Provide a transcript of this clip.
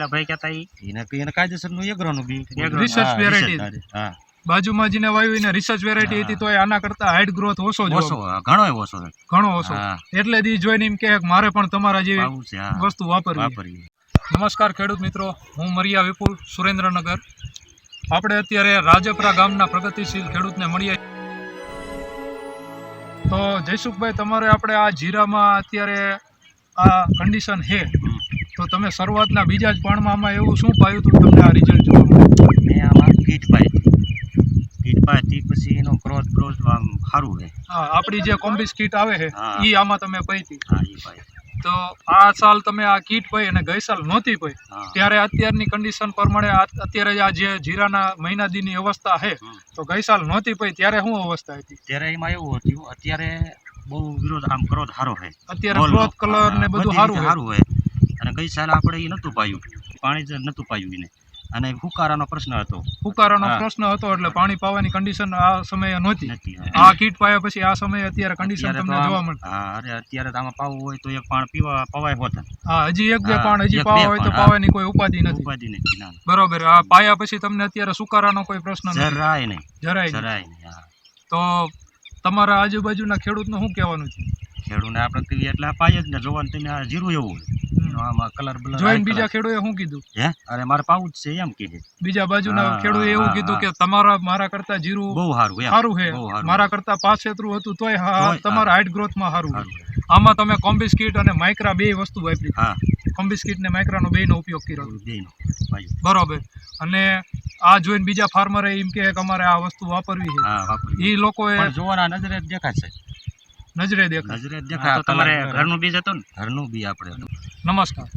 ઓલા ભાઈ કહેતા ઈ. એને એને કાયદેસરનું એગ્રોનું બી. હા, variety. research, બાજુમાં જીને વાયુ એને રિસર્ચ વેરાયટી હતી તો આના કરતા હાઈટ ગ્રોથ ઓછો ઓછો ઘણો ઓછો ઘણો ઓછો. એટલે દી જોઈને એમ કે મારે પણ તમારા જેવી વસ્તુ વાપરવી. નમસ્કાર ખેડૂત મિત્રો હું મરિયા વિપુલ સુરેન્દ્રનગર. આપણે અત્યારે રાજપરા ગામના પ્રગતિશીલ ખેડૂતને મળીએ. તો જયસુખભાઈ તમારે આપણે આ જીરામાં અત્યારે આ કન્ડિશન છે. તો તમે શરૂઆતના બીજા જ પાણમાં એવું શું પાયું હતું તમને આ રિઝલ્ટ જોવા મળ્યું મેં આમાં કીટ પાઈ. કીટ પાઈ પછી એનો ક્રોથ ક્રોથ આમ સારું છે. હા આપણી જે કોમ્બિસ કીટ આવે છે એ આમાં તમે પઈ હતી હા એ પાઈ. તો આ સાલ તમે આ કીટ પઈ અને ગઈ સાલ નહોતી પઈ. ત્યારે અત્યારની કન્ડિશન પ્રમાણે અત્યારે આ જે જીરાના મહિના દીની અવસ્થા છે તો ગઈ સાલ નહોતી પઈ ત્યારે શું અવસ્થા હતી? ત્યારે એમાં એવું હતું અત્યારે બહુ વિરોધ આમ ક્રોધ સારો છે. અત્યારે ક્રોધ કલર ને બધું સારું સારું હોય અને ગઈ સાલ આપણે એ નહોતું પાયું. પાણી જ નહોતું પાયું એને અને ફુકારાનો પ્રશ્ન હતો. ફુકારાનો. પ્રશ્ન હતો એટલે પાણી પાવાની કન્ડિશન આ સમયે નહોતી. આ કીટ પાયા પછી આ સમયે અત્યારે કન્ડિશન તમને જોવા મળે હા અરે અત્યારે આમાં પાવું હોય તો એક પાણ પીવા પવાય હોત. હા હજી એક બે પાણ હજી પાવા હોય તો પાવાની કોઈ ઉપાધિ નથી. ઉપાધિ નથી બરોબર આ પાયા પછી તમને અત્યારે સુકારાનો કોઈ પ્રશ્ન નથી. જરાય નહીં. જરાય. જરાય નહીં તો તમારા આજુબાજુના ખેડૂતનું શું કહેવાનું છે? ખેડૂતને આપણે કહીએ એટલે આ પાય જ ને જોવાનું તમે આ જીરું એવું હોય. આમાં કલર બલર જોઈને બીજા ખેડૂએ શું કીધું? હે? અરે મારે પાવું જ છે એમ કે બીજા બાજુના ખેડૂએ એવું કીધું કે તમારા મારા કરતા જીરું બહુ સારું સારું છે. મારા કરતા પાંચ ક્ષેત્રું હતું તોય તમારા હાઈટ ગ્રોથમાં સારું આમાં તમે કોમ્બિસ કીટ અને માઇક્રા બે વસ્તુ વાપરી. કોમ્બિસ કીટ ને માઇક્રાનો બેયનો ઉપયોગ કર્યો. બરોબર. અને આ જોઈને બીજા ફાર્મરે એમ કે અમારે આ વસ્તુ વાપરવી છે. એ લોકોએ જોવાના નજરે દેખાશે. નજરે દેખાય. નજરે દેખાય. તો તમારે ઘરનું બીજ હતું ને? ઘરનું બી આપણે નમસ્કાર.